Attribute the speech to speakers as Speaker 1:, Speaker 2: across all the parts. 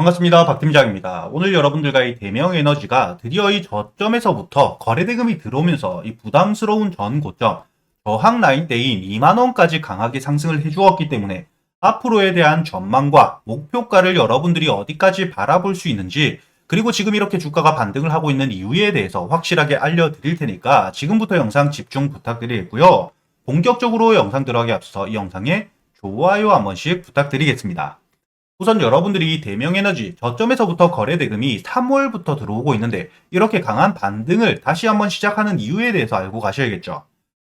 Speaker 1: 반갑습니다. 박 팀장입니다. 오늘 여러분들과 이 대명 에너지가 드디어 이 저점에서부터 거래 대금이 들어오면서 이 부담스러운 전 고점 저항 라인대인 2만원까지 강하게 상승을 해주었기 때문에 앞으로에 대한 전망과 목표가를 여러분들이 어디까지 바라볼 수 있는지 그리고 지금 이렇게 주가가 반등을 하고 있는 이유에 대해서 확실하게 알려드릴 테니까 지금부터 영상 집중 부탁드리겠고요. 본격적으로 영상 들어가기 앞서 이 영상에 좋아요 한 번씩 부탁드리겠습니다. 우선 여러분들이 이 대명에너지 저점에서부터 거래 대금이 3월부터 들어오고 있는데 이렇게 강한 반등을 다시 한번 시작하는 이유에 대해서 알고 가셔야겠죠.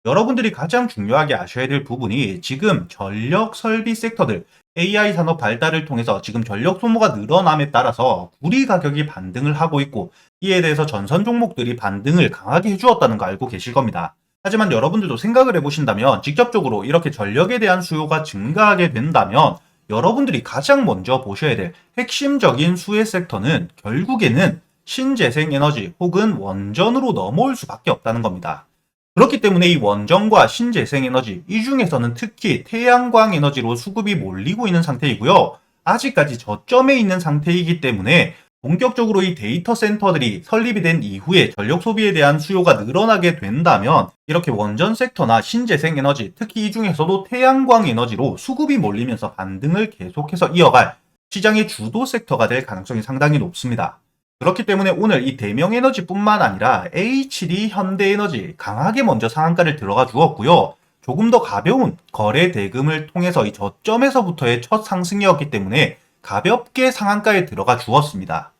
Speaker 1: 여러분들이 가장 중요하게 아셔야 될 부분이 지금 전력 설비 섹터들 AI 산업 발달을 통해서 지금 전력 소모가 늘어남에 따라서 구리 가격이 반등을 하고 있고 이에 대해서 전선 종목들이 반등을 강하게 해주었다는 거 알고 계실 겁니다. 하지만 여러분들도 생각을 해보신다면 직접적으로 이렇게 전력에 대한 수요가 증가하게 된다면 여러분들이 가장 먼저 보셔야 될 핵심적인 수혜 섹터는 결국에는 신재생 에너지 혹은 원전으로 넘어올 수밖에 없다는 겁니다. 그렇기 때문에 이 원전과 신재생 에너지 이 중에서는 특히 태양광 에너지로 수급이 몰리고 있는 상태이고요. 아직까지 저점에 있는 상태이기 때문에 본격적으로 이 데이터 센터들이 설립이 된 이후에 전력 소비에 대한 수요가 늘어나게 된다면 이렇게 원전 섹터나 신재생 에너지, 특히 이 중에서도 태양광 에너지로 수급이 몰리면서 반등을 계속해서 이어갈 시장의 주도 섹터가 될 가능성이 상당히 높습니다. 그렇기 때문에 오늘 이 대명 에너지뿐만 아니라 HD 현대에너지 강하게 먼저 상한가를 들어가 주었고요. 조금 더 가벼운 거래 대금을 통해서 이 저점에서부터의 첫 상승이었기 때문에 가볍게 상한가에 들어가 주었습니다.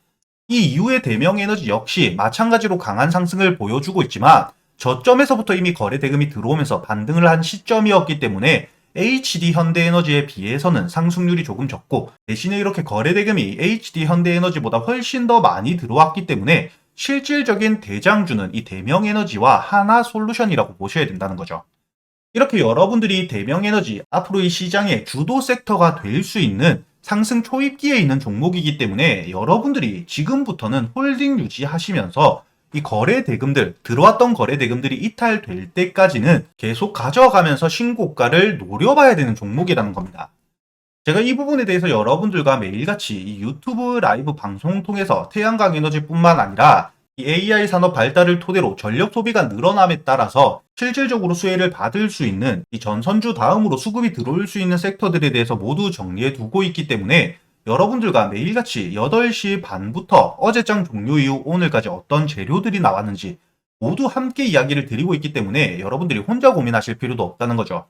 Speaker 1: 이 이후의 대명 에너지 역시 마찬가지로 강한 상승을 보여주고 있지만 저점에서부터 이미 거래 대금이 들어오면서 반등을 한 시점이었기 때문에 HD 현대에너지에 비해서는 상승률이 조금 적고 대신에 이렇게 거래 대금이 HD 현대에너지보다 훨씬 더 많이 들어왔기 때문에 실질적인 대장주는 이 대명 에너지와 하나 솔루션이라고 보셔야 된다는 거죠. 이렇게 여러분들이 대명 에너지 앞으로 이 시장의 주도 섹터가 될 수 있는 상승 초입기에 있는 종목이기 때문에 여러분들이 지금부터는 홀딩 유지하시면서 이 거래 대금들, 들어왔던 거래 대금들이 이탈될 때까지는 계속 가져가면서 신고가를 노려봐야 되는 종목이라는 겁니다. 제가 이 부분에 대해서 여러분들과 매일같이 이 유튜브 라이브 방송 통해서 태양광 에너지뿐만 아니라 이 AI 산업 발달을 토대로 전력 소비가 늘어남에 따라서 실질적으로 수혜를 받을 수 있는 이 전선주 다음으로 수급이 들어올 수 있는 섹터들에 대해서 모두 정리해 두고 있기 때문에 여러분들과 매일같이 8시 반부터 어제장 종료 이후 오늘까지 어떤 재료들이 나왔는지 모두 함께 이야기를 드리고 있기 때문에 여러분들이 혼자 고민하실 필요도 없다는 거죠.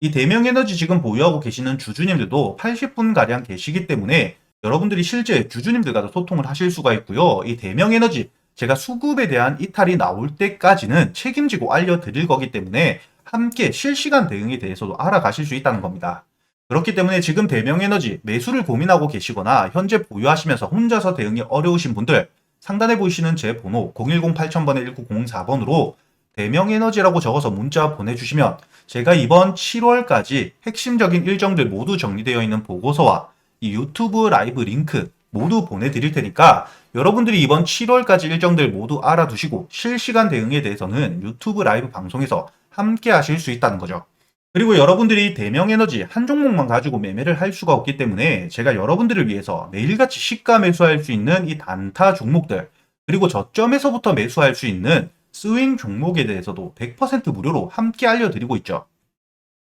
Speaker 1: 이 대명 에너지 지금 보유하고 계시는 주주님들도 80분가량 계시기 때문에 여러분들이 실제 주주님들과도 소통을 하실 수가 있고요. 이 대명 에너지 제가 수급에 대한 이탈이 나올 때까지는 책임지고 알려드릴 거기 때문에 함께 실시간 대응에 대해서도 알아가실 수 있다는 겁니다. 그렇기 때문에 지금 대명에너지 매수를 고민하고 계시거나 현재 보유하시면서 혼자서 대응이 어려우신 분들 상단에 보이시는 제 번호 010-8000번에 1904번으로 대명에너지라고 적어서 문자 보내주시면 제가 이번 7월까지 핵심적인 일정들 모두 정리되어 있는 보고서와 이 유튜브 라이브 링크 모두 보내드릴 테니까 여러분들이 이번 7월까지 일정들 모두 알아두시고 실시간 대응에 대해서는 유튜브 라이브 방송에서 함께 하실 수 있다는 거죠. 그리고 여러분들이 대명 에너지 한 종목만 가지고 매매를 할 수가 없기 때문에 제가 여러분들을 위해서 매일같이 시가 매수할 수 있는 이 단타 종목들 그리고 저점에서부터 매수할 수 있는 스윙 종목에 대해서도 100% 무료로 함께 알려드리고 있죠.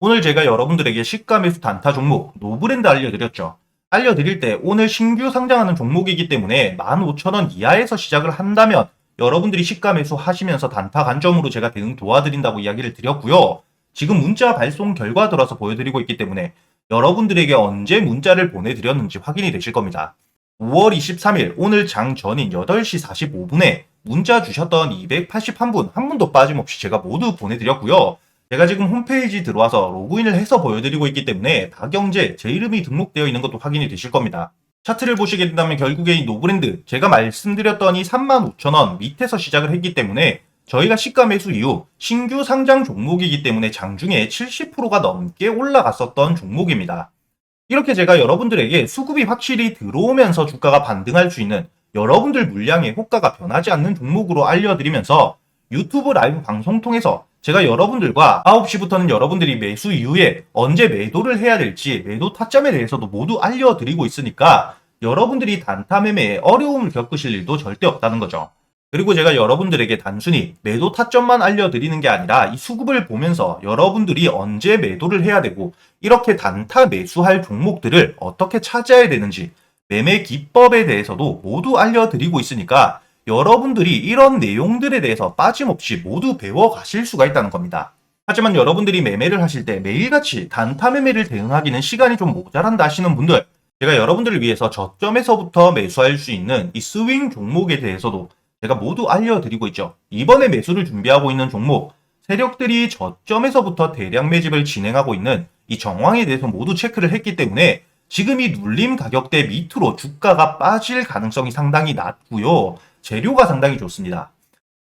Speaker 1: 오늘 제가 여러분들에게 시가 매수 단타 종목 노브랜드 알려드렸죠. 알려드릴 때 오늘 신규 상장하는 종목이기 때문에 15,000원 이하에서 시작을 한다면 여러분들이 시가 매수 하시면서 단타 관점으로 제가 대응 도와드린다고 이야기를 드렸고요. 지금 문자 발송 결과 들어서 보여드리고 있기 때문에 여러분들에게 언제 문자를 보내드렸는지 확인이 되실 겁니다. 5월 23일 오늘 장 전인 8시 45분에 문자 주셨던 281분 한 분도 빠짐없이 제가 모두 보내드렸고요. 제가 지금 홈페이지 들어와서 로그인을 해서 보여드리고 있기 때문에 다경제 제 이름이 등록되어 있는 것도 확인이 되실 겁니다. 차트를 보시게 된다면 결국에 이 노브랜드 제가 말씀드렸던 이 35,000원 밑에서 시작을 했기 때문에 저희가 시가 매수 이후 신규 상장 종목이기 때문에 장중에 70%가 넘게 올라갔었던 종목입니다. 이렇게 제가 여러분들에게 수급이 확실히 들어오면서 주가가 반등할 수 있는 여러분들 물량의 효과가 변하지 않는 종목으로 알려드리면서 유튜브 라이브 방송 통해서 제가 여러분들과 9시부터는 여러분들이 매수 이후에 언제 매도를 해야 될지 매도 타점에 대해서도 모두 알려드리고 있으니까 여러분들이 단타 매매에 어려움을 겪으실 일도 절대 없다는 거죠. 그리고 제가 여러분들에게 단순히 매도 타점만 알려드리는 게 아니라 이 수급을 보면서 여러분들이 언제 매도를 해야 되고 이렇게 단타 매수할 종목들을 어떻게 찾아야 되는지 매매 기법에 대해서도 모두 알려드리고 있으니까 여러분들이 이런 내용들에 대해서 빠짐없이 모두 배워가실 수가 있다는 겁니다. 하지만 여러분들이 매매를 하실 때 매일같이 단타 매매를 대응하기는 시간이 좀 모자란다 하시는 분들 제가 여러분들을 위해서 저점에서부터 매수할 수 있는 이 스윙 종목에 대해서도 제가 모두 알려드리고 있죠. 이번에 매수를 준비하고 있는 종목, 세력들이 저점에서부터 대량 매집을 진행하고 있는 이 정황에 대해서 모두 체크를 했기 때문에 지금 이 눌림 가격대 밑으로 주가가 빠질 가능성이 상당히 낮고요. 재료가 상당히 좋습니다.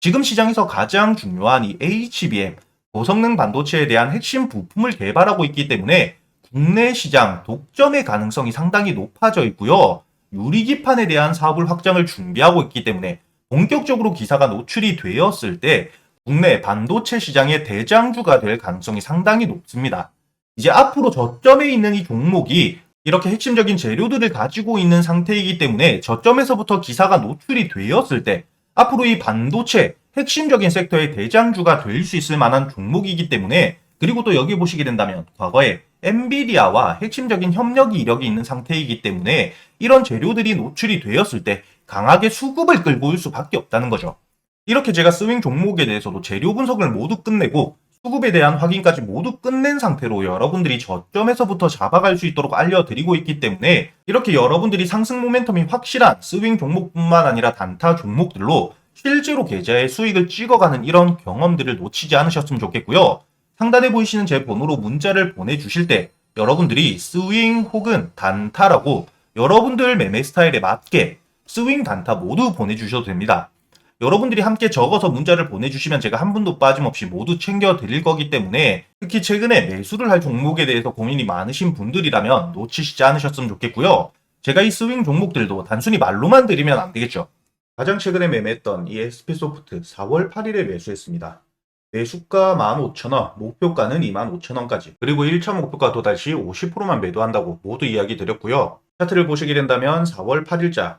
Speaker 1: 지금 시장에서 가장 중요한 이 HBM, 고성능 반도체에 대한 핵심 부품을 개발하고 있기 때문에 국내 시장 독점의 가능성이 상당히 높아져 있고요. 유리기판에 대한 사업을 확장을 준비하고 있기 때문에 본격적으로 기사가 노출이 되었을 때 국내 반도체 시장의 대장주가 될 가능성이 상당히 높습니다. 이제 앞으로 저점에 있는 이 종목이 이렇게 핵심적인 재료들을 가지고 있는 상태이기 때문에 저점에서부터 기사가 노출이 되었을 때 앞으로 이 반도체 핵심적인 섹터의 대장주가 될 수 있을 만한 종목이기 때문에 그리고 또 여기 보시게 된다면 과거에 엔비디아와 핵심적인 협력이 이력이 있는 상태이기 때문에 이런 재료들이 노출이 되었을 때 강하게 수급을 끌고 올 수밖에 없다는 거죠. 이렇게 제가 스윙 종목에 대해서도 재료 분석을 모두 끝내고 수급에 대한 확인까지 모두 끝낸 상태로 여러분들이 저점에서부터 잡아갈 수 있도록 알려드리고 있기 때문에 이렇게 여러분들이 상승 모멘텀이 확실한 스윙 종목뿐만 아니라 단타 종목들로 실제로 계좌에 수익을 찍어가는 이런 경험들을 놓치지 않으셨으면 좋겠고요. 상단에 보이시는 제 번호로 문자를 보내주실 때 여러분들이 스윙 혹은 단타라고 여러분들 매매 스타일에 맞게 스윙 단타 모두 보내주셔도 됩니다. 여러분들이 함께 적어서 문자를 보내주시면 제가 한 분도 빠짐없이 모두 챙겨 드릴 거기 때문에 특히 최근에 매수를 할 종목에 대해서 고민이 많으신 분들이라면 놓치시지 않으셨으면 좋겠고요. 제가 이 스윙 종목들도 단순히 말로만 드리면 안 되겠죠. 가장 최근에 매매했던 이 SP소프트 4월 8일에 매수했습니다. 매수가 15,000원, 목표가는 25,000원까지, 그리고 1차 목표가 도달 시 50%만 매도한다고 모두 이야기 드렸고요. 차트를 보시게 된다면 4월 8일자,